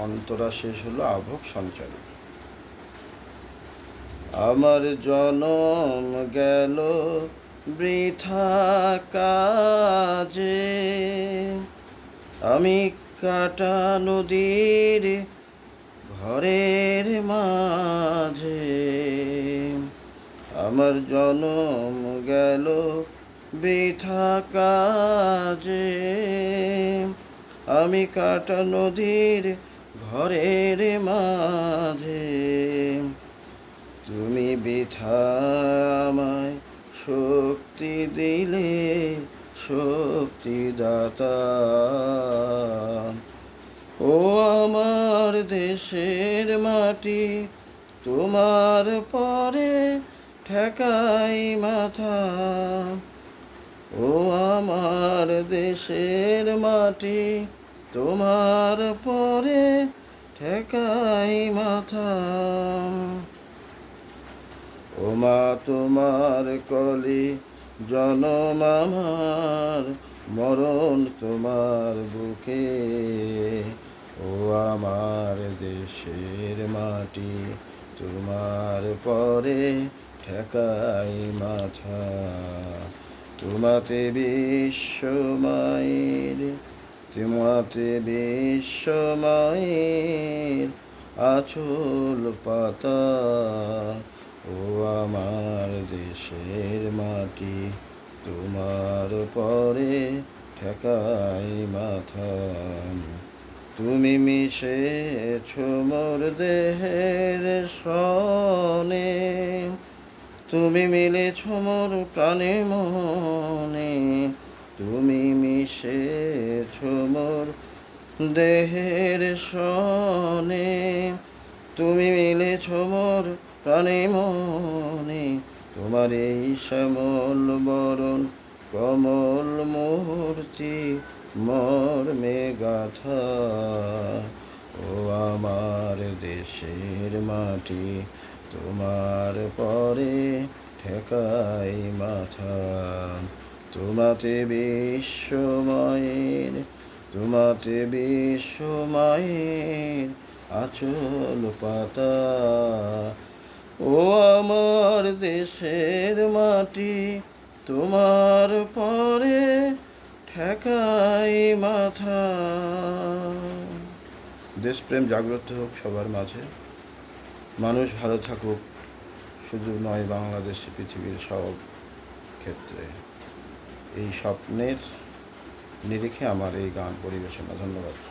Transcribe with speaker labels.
Speaker 1: অন্তরা শেষ হলো আভোগ সঞ্চারী। আমার জনম গেল বৃথা কাজে। আমি কাটা নদীর ঘরের মাঝে। আমার জনম গেল বৃথা কাজে। আমি কাটা নদীর ঘরের মাঝে। তুমি বৃথা আমায় শক্তি দিলে শক্তিদাতা ও আমার দেশের মাটি, তোমার পরে ঠেকাই মাথা। ও আমার দেশের মাটি তোমার পরে ঠেকাই মাথা। ও মা তোমার কলি জনম আমার, মরণ তোমার বুকে। ও আমার দেশের মাটি, তোমার পরে ঠেকাই মাথা। তোমাতে বিশ্বমায়ের তোমাতে বিশ্বমায়ের আচল পাতা ও আমার দেশের মাটি, তোমার পরে ঠেকাই মাথা। তুমি মিশেছ মোর দেহের সনে, তুমি মিলেছ মোর প্রাণে মনে তুমি মিশেছ মোর দেহের সনে, তুমি মিলেছ মোর প্রাণে মনে। তোমার এই শ্যামল বরণ, কমল মূর্তি মর্মে গাথা ও আমার দেশের মাটি, তোমার পরে ঠেকাই মাথা। তোমাতে বিশ্বময়ের তোমাতে বিশ্বময়ের আচল পাতা। ও আমার দেশের মাটি, তোমার পরে ঠেকাই মাথা। দেশপ্রেম জাগ্রত হোক সবার মাঝে। মানুষ ভালো থাকুক, শুধু নয় বাংলাদেশে, পৃথিবীর সব ক্ষেত্রে। এই স্বপ্নের নিরিখে আমার এই গান পরিবেশনা। ধন্যবাদ।